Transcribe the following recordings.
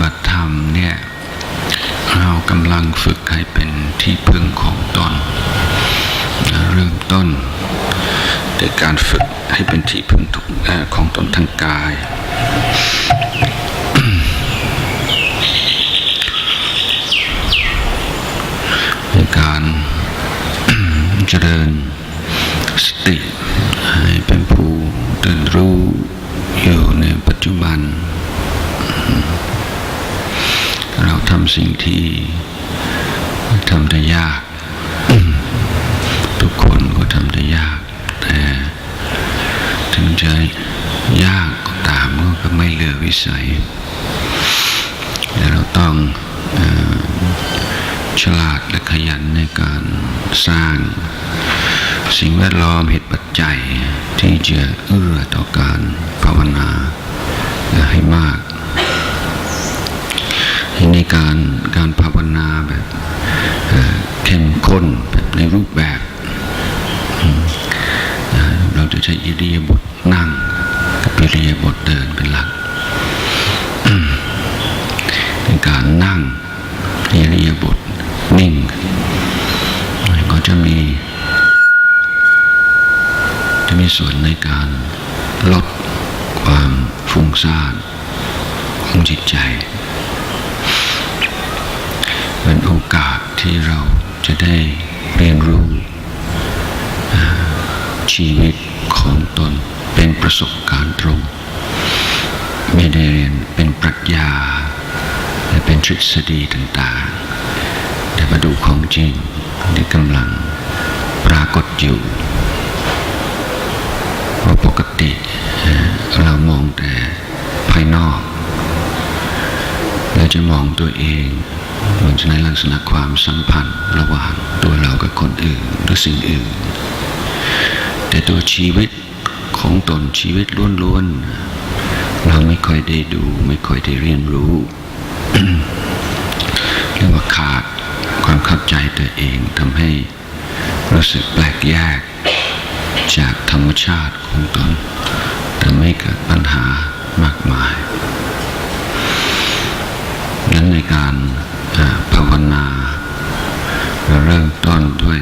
บัติธรรมเนี่ยเรากำลังฝึกให้เป็นที่พึ่งของตนเริ่มต้นในการฝึกให้เป็นที่พึ่งทุกของตนทางกาย ในการเจริญสติให้เป็นผู้ตื่นรู้อยู่ในปัจจุบัน เราทำสิ่งที่ทำได้ยาก ทุกคนก็ทำได้ยาก แต่ถึงจะยากก็ตามก็ไม่เลือวิสัยแต่เราต้องอฉลาดและขยันในการสร้างสิ่งแวดล้อมเหตุปัจจัยที่จะเอื้อต่อการภาวนาให้มาก ในการการภาวนาแบบเข้มข้นแบบในรูปแบบ เราจะใช้อิริยาบถนั่งกิริยาบถเดินเป็นหลักในการนั่งอิริยาบถนิ่ง ก็จะมี จะมีส่วนในการลดความฟุ้งซ่านของจิตใจ เป็นโอกาสที่เราจะได้เรียนรู้ชีวิตของตนเป็นประสบการณ์ตรง ไม่ได้เรียนเป็นปรัชญาและเป็นทฤษฎีต่างๆ แต่มาดูของจริงที่กำลังปรากฏอยู่เพราะปกติเอ่อเรามองแต่ภายนอก เราจะมองตัวเอง มันจะในลักษณะความสัมพันธ์ระหว่างตัวเรากับคนอื่นหรือสิ่งอื่น แต่ตัวชีวิตของตนชีวิตล้วนๆ เราไม่ค่อยได้ดู ไม่ค่อยได้เรียนรู้เรียกว่าขาดความเข้าใจตัวเองทำให้รู้สึกแปลกแยกจากธรรมชาติของตนทำให้เกิดปัญหามากมาย นั้นในการ ภาวนาเราเริ่มต้นด้วย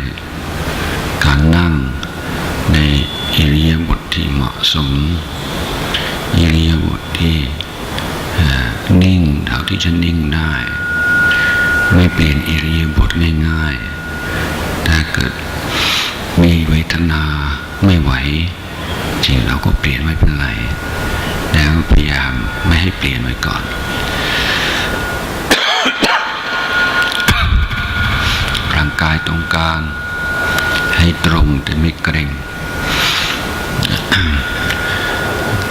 การนั่งในอิริยาบถที่เหมาะสมอิริยาบถที่นิ่งเท่าที่จะนิ่งได้ ไม่เปลี่ยนอิริยาบถง่ายๆ ถ้าเกิดมีเวทนาไม่ไหว จริงเราก็เปลี่ยนไม่เป็นไร แล้วพยายามไม่ให้เปลี่ยนไว้ก่อน ร่าง กายตรงกลาง ให้ตรงแต่ไม่เกร็ง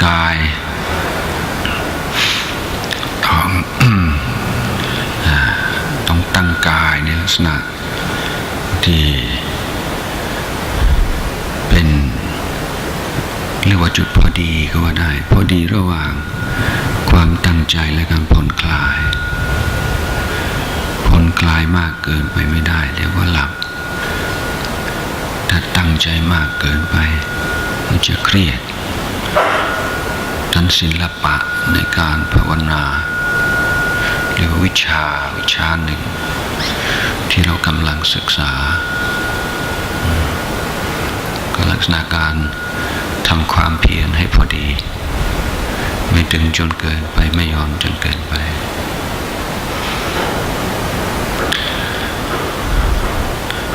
กายต้องต้องตั้งกายในลักษณะที่เป็นเรียกว่าจุดพอดีก็ว่าได้ พอดีระหว่างความตั้งใจและการผ่อนคลาย ผ่อนคลายมากเกินไปไม่ได้ เดี๋ยวก็หลับ ถ้าตั้งใจมากเกินไปก็จะเครียดทั้นศิลปะในการภาวนาเรียกว่าวิชาวิชาหนึ่ง ที่เรากำลังศึกษาก็ลักษณะการทำความเพียรให้พอดี ไม่ตึงจนเกินไปไม่ยอนจนเกินไป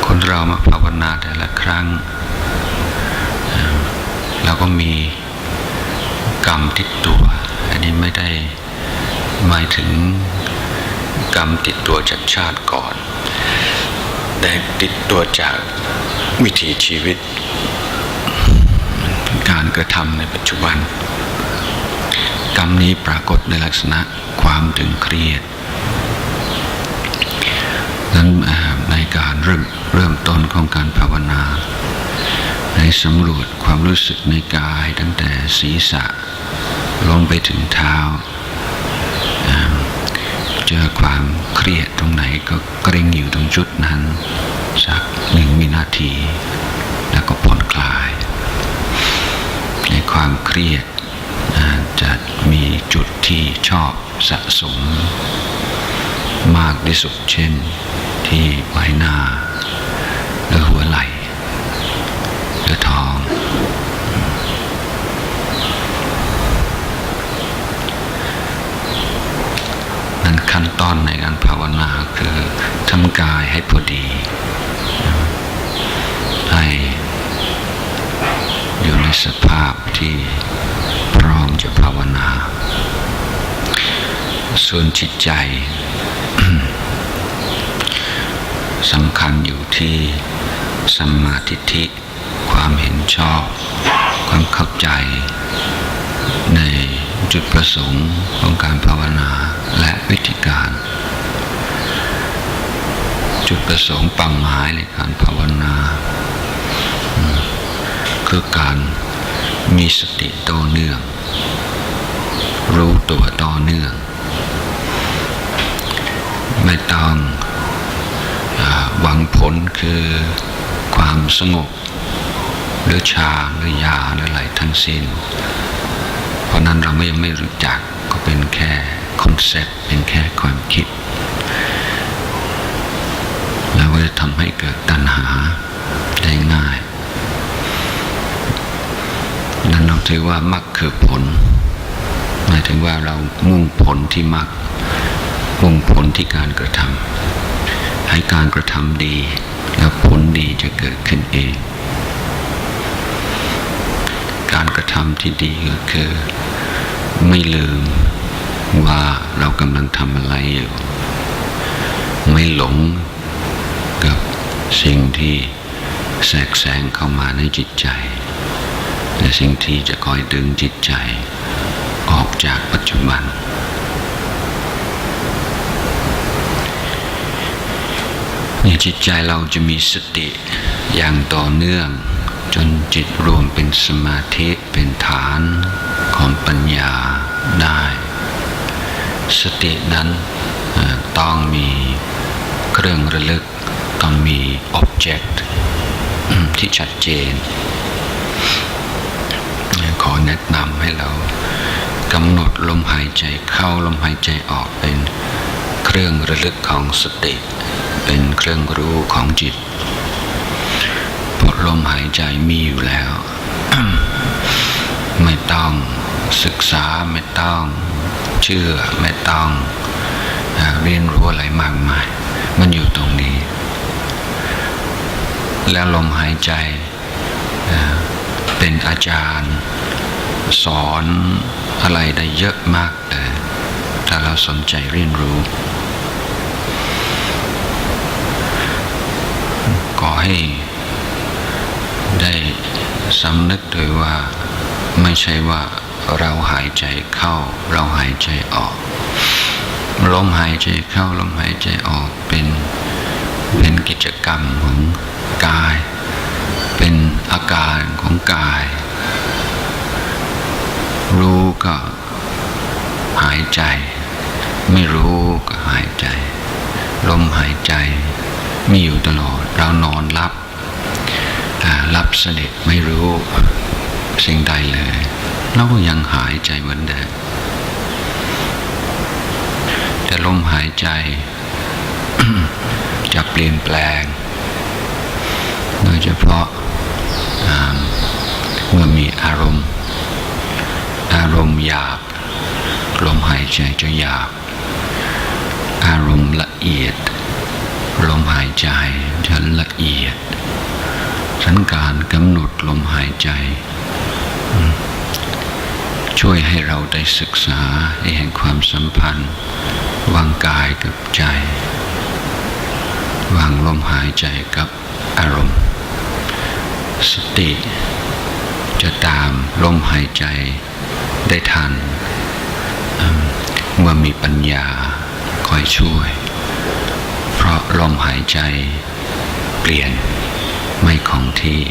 คน เรามาภาวนาแต่ละครั้งเราก็มีกรรมติดตัว อันนี้ไม่ได้หมายถึงกรรมติดตัวจากชาติก่อน แต่ติดตัวจากวิถีชีวิต การกระทำในปัจจุบัน กรรมนี้ปรากฏในลักษณะความตึงเครียด นั้นอ่าใน การเริ่มเริ่มต้นของการภาวนาในสำรวจความรู้สึกในกายตั้งแต่ศีรษะลงไปถึงเท้า เจอความเครียดตรงไหนก็เกรงอยู่ตรงจุดนั้น สักหนึ่งวินาที แล้วก็ผ่อนคลาย ในความเครียดจะมีจุดที่ชอบสะสม มากที่สุดเช่นที่ใบหน้าหรือหัวไหล่หรือท้อง นั้นขั้นตอนในการภาวนาคือทำกายให้พอดีให้อยู่ในสภาพที่พร้อมจะภาวนา ส่วนจิตใจ สำคัญอยู่ที่สัมมาทิฏฐิความเห็นชอบ ความเข้าใจ ในจุดประสงค์ของการภาวนาและวิธีการ จุดประสงค์เป้าหมายในการภาวนา คือการมีสติต่อเนื่อง รู้ตัวต่อเนื่อง ไม่ต้อง หวังผลคือความสงบ หรือชาหรือยาหรืออะไรทั้งสิ้น เพราะนั้นเราไม่ยังไม่รู้จักก็เป็นแค่คอนเซ็ปต์เป็นแค่ความคิด แล้วก็จะทำให้เกิดตัณหาได้ง่าย นั้นเราถือว่ามรรคคือผล หมายถึงว่าเรามุ่งผลที่มรรคมุ่งผลที่การกระทำ ให้การกระทำดี แล้วผลดีจะเกิดขึ้นเอง การกระทำที่ดีก็คือ ไม่ลืมว่าเรากำลังทำอะไรอยู่ ไม่หลงกับสิ่งที่แทรกแซงเข้ามาในจิตใจ และสิ่งที่จะคอยดึงจิตใจ ออกจากปัจจุบัน ใน จิตใจเราจะมีสติอย่างต่อเนื่อง จนจิตรวมเป็นสมาธิเป็นฐานของปัญญาได้ สตินั้นต้องมีเครื่องระลึกต้องมี object อืมที่ชัดเจน ขอแนะนำให้เรากำหนดลมหายใจเข้าลมหายใจออกเป็นเครื่องระลึกของสติ เป็นเครื่องรู้ของจิตเพราะลมหายใจมีอยู่แล้ว ไม่ต้องศึกษาไม่ต้อง เชื่อไม่ต้องเรียนรู้อะไรมากมาย มันอยู่ตรงนี้ แล้วลมหายใจเป็นอาจารย์ สอนอะไรได้เยอะมากเลยถ้าเราสนใจเรียนรู้ ให้ได้สำนึกด้วยว่าไม่ใช่ว่าเราหายใจเข้า เราหายใจออก ลมหายใจเข้าลมหายใจออกเป็นเป็นกิจกรรมของกาย เป็นอาการของกาย รู้ก็หายใจ ไม่รู้ก็หายใจ ลมหายใจ มีอยู่ตลอด เรานอนรับรับเสนิทไม่รู้สิ่งใดเลยเราก็ยังหายใจเหมือนเดิมแต่ลมหายใจ จะเปลี่ยนแปลง โดยเฉพาะเมื่อมีอารมณ์ อารมณ์หยาบ ลมหายใจจะหยาบ อารมณ์ละเอียด ลมหายใจจะละเอียดฉันการกำหนดลมหายใจ ช่วยให้เราได้ศึกษาให้เห็นความสัมพันธ์วางกายกับใจ วางลมหายใจกับอารมณ์ สติจะตามลมหายใจได้ทัน เมื่อมีปัญญาคอยช่วย ราะลมหายใจ เปลี่ยนไม่คงที่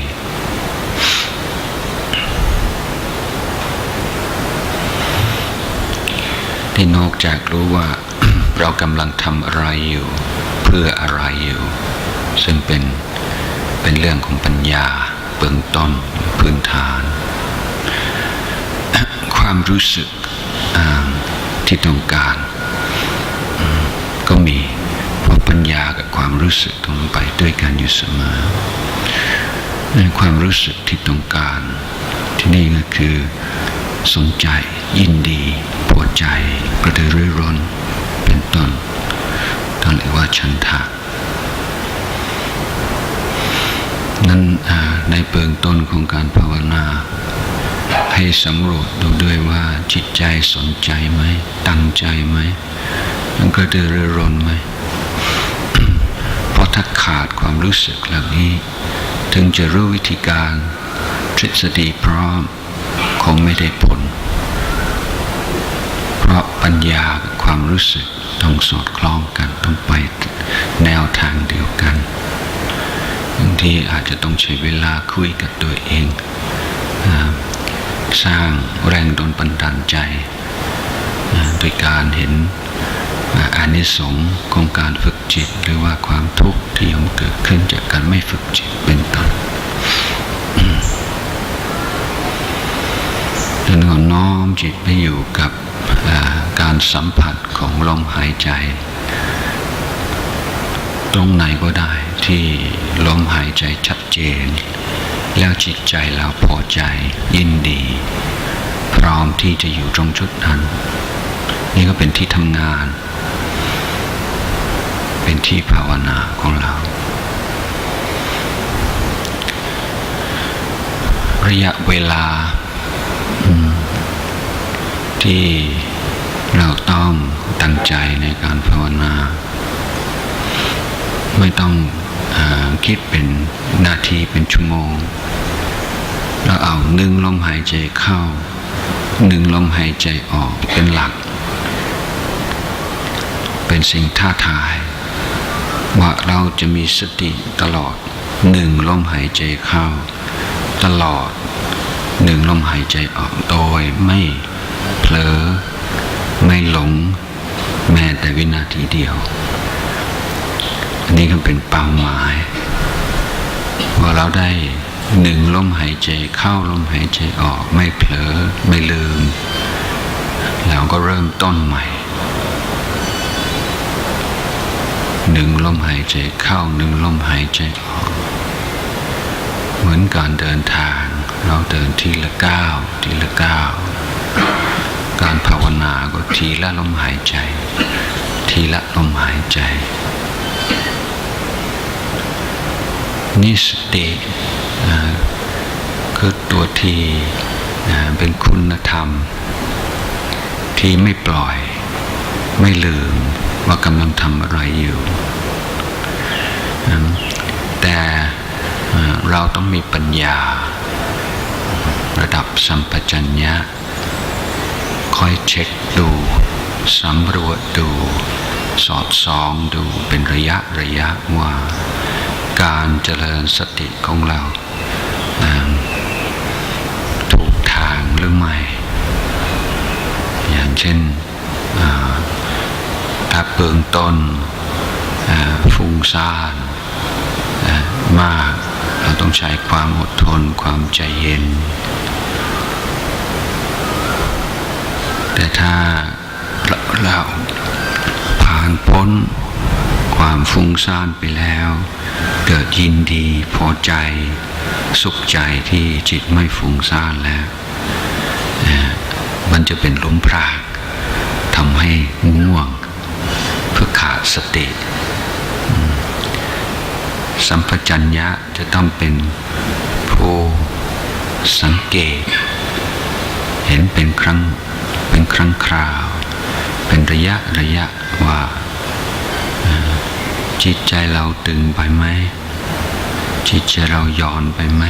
ที่นอกจากรู้ว่าเรากำลังทำอะไรอยู่ เพื่ออะไรอยู่ ซึ่งเป็นเป็นเรื่องของปัญญาเบื้องต้นพื้นฐาน ความรู้สึกที่ต้องการ ญากับความรู้สึกต้องไปด้วยกันอยู่เสมอในความรู้สึกที่ต้องการ ที่นี่ก็คือสนใจยินดีพอใจกระตือรือร้นเป็นต้นต้องเรียกว่าฉันทะนั้นในเบื้องต้นของการภาวนา ให้สำรวจดูด้วยว่าจิตใจสนใจไหมตั้งใจไหมมันกระตือรือร้นไหม ขาดความรู้สึกเหล่านี้ ถึงจะรู้วิธีการทฤษฎีพร้อมคงไม่ได้ผล เพราะปัญญากับความรู้สึกต้องสอดคล้องกันต้องไปแนวทางเดียวกันบางทีอาจจะต้องใช้เวลาคุยกับตัวเอง สร้างแรงดลบันดาลใจ อ่าโดยการเห็นอานิสงส์ของการฝึกจิต หรือว่าความทุกข์ที่ย่อมเกิดขึ้นจากการไม่ฝึกจิตเป็นต้นจนก็น้อมจิตไปอยู่กับการสัมผัสของลมหายใจ ตรงไหนก็ได้ที่ลมหายใจชัดเจน แล้วจิตใจเราพอใจยินดี ร้อมที่จะอยู่ตรงจุดนั้น นี่ก็เป็นที่ทำงาน เป็นที่ภาวนาของเรา ระยะเวลา ที่เราต้องตั้งใจในการภาวนา ไม่ต้องอคิดเป็นนาทีเป็นชั่วโมงเราเอาหนึ่งลมหายใจเข้า หนึ่งลมหายใจออกเป็นหลัก เป็นสิ่งท้าทาย ว่าเราจะมีสติตลอดหนึ่งลมหายใจเข้า ตลอดหนึ่งลมหายใจออกโดยไม่เผลอ ไม่หลง แม้แต่วินาทีเดียว อันนี้ก็เป็นเป้าหมาย ว่าเราได้ หนึ่งลมหายใจเข้าลมหายใจออกไม่เผลอไม่ลืม แล้วก็เริ่มต้นใหม่หนึ่งลมหายใจเข้าหนึ่งลมหายใจออก เหมือนการเดินทาง เราเดินทีละก้าวทีละก้าวการภาวนาก็ทีละลมหายใจ ทีละลมหายใจ นิสติคือตัวที่เป็นคุณธรรม ที่ไม่ปล่อย ไม่ลืมว่ากำลังทำอะไรอยู่ แต่เราต้องมีปัญญา ระดับสัมปชัญญะคอยเช็คดูสำรวจดู สอดส่องดูเป็นระยะระยะว่า การเจริญสติของเราถูกทางหรือไม่ อย่างเช่นถ้าเบื้องต้นฟุ้งซ่านมากเราต้องใช้ความอดทนความใจเย็น แต่ถ้าเราผ่านพ้น ความฟุ้งซ่านไปแล้ว เกิดยินดีพอใจ สุขใจที่จิตไม่ฟุ้งซ่านแล้ว มันจะเป็นหลุมพรางทำให้ง่วง เพื่อขาดสติอืมสัมปชัญญะจะต้องเป็นผู้สังเกต เห็นเป็นครั้งเป็นครั้งคราว เป็นระยะระยะว่า จิตใจเราตึงไปไหม จิตใจเราย่อนไปไหม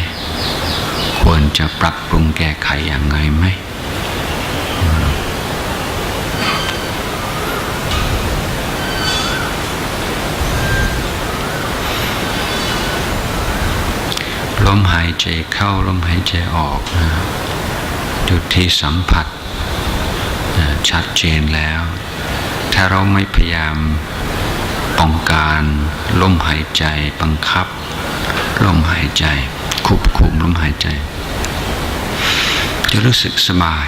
ควรจะปรับปรุงแก้ไขอย่างไงไหม ลมหายใจเข้าลมหายใจออกนะจุดที่สัมผัสนะชัดเจนแล้ว ถ้าเราไม่พยายาม ป้องการลมหายใจบังคับลมหายใจควบคุมลมหายใจ จะรู้สึกสบาย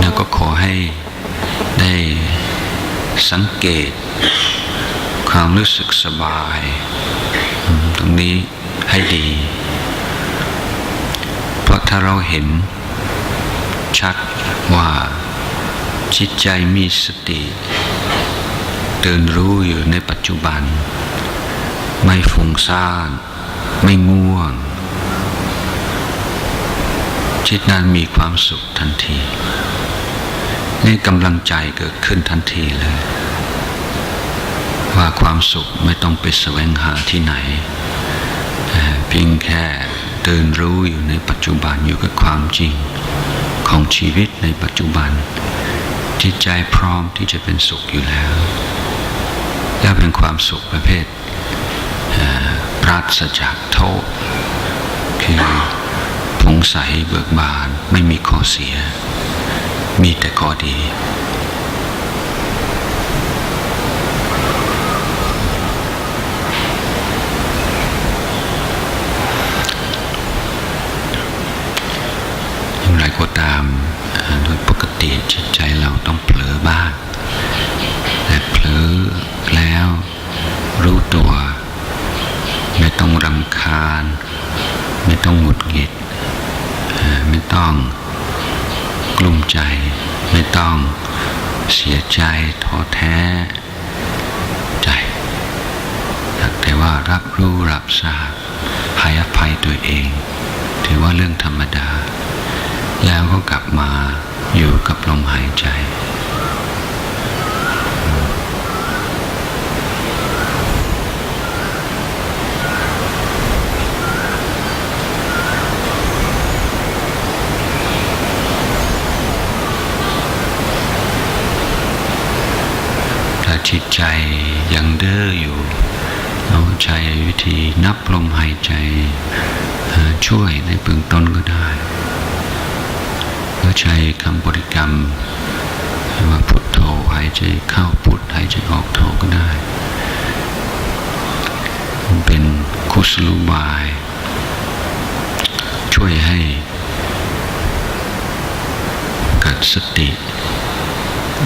แล้วก็ขอให้ได้สังเกต ความรู้สึกสบาย ตรงนี้ให้ดี เพราะถ้าเราเห็นชัดว่าจิตใจมีสติ ตื่นรู้อยู่ในปัจจุบัน ไม่ฟุ้งซ่านไม่ง่วงจิตนั้นมีความสุขทันที นี่กำลังใจเกิดขึ้นทันทีเลย ว่าความสุขไม่ต้องไปแสวงหาที่ไหนเพียงแค่ตื่นรู้อยู่ในปัจจุบันอยู่กับความจริงของชีวิตในปัจจุบันจิตใจพร้อมที่จะเป็นสุขอยู่แล้ว และเป็นความสุขประเภทปราศจากโทษ คือผงใสเบิกบานไม่มีข้อเสีย มีแต่ข้อดีอย่างไรก็ตามโดยปกติจิตใจเราต้องเผลอบ้างาญ ไม่ต้องหงุดหงิด ไม่ต้องกลุ้มใจ ไม่ต้องเสียใจท้อแท้ใจแต่ว่ารับรู้รับทราบให้อภัยตัวเอง ถือว่าเรื่องธรรมดา แล้วก็กลับมาอยู่กับลมหายใจ จิตใจยังเด้ออยู่ เราใช้วิธีนับลมหายใจช่วยในเบื้องต้นก็ได้ก็ใช้คำบริกรรมว่าพุทโธหายใจเข้าพุทหายใจออกโธก็ได้ เป็นคุสลุบาย ช่วยให้เกิดสติ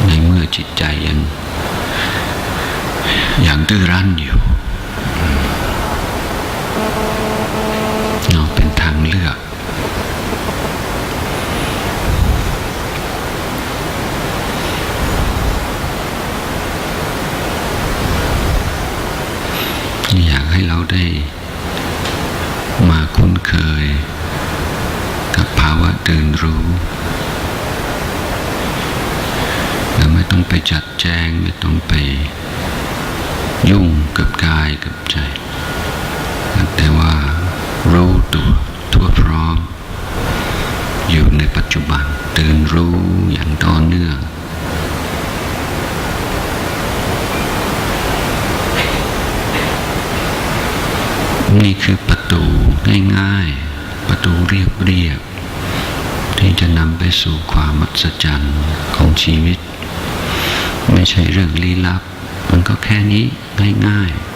ในเมื่ อจิตใจยังยังดื้อรั้นอยู่เนาะเป็นทางเลือก อยากให้เราได้มาคุ้นเคย กับภาวะตื่นรู้ และไม่ต้องไป จัดแจงไม่ต้องไปยุ่งกับกายกับใจ แต่ว่ารู้ตัวทั่วพร้อม อยู่ในปัจจุบันตื่นรู้อย่างต่อเนื่องนี่คือประตูง่ายๆ ประตูเรียบๆที่จะนำไปสู่ความมหัศจรรย์ของชีวิต ใช่เรื่องลี้ลับ มันก็แค่นี้ง่ายๆ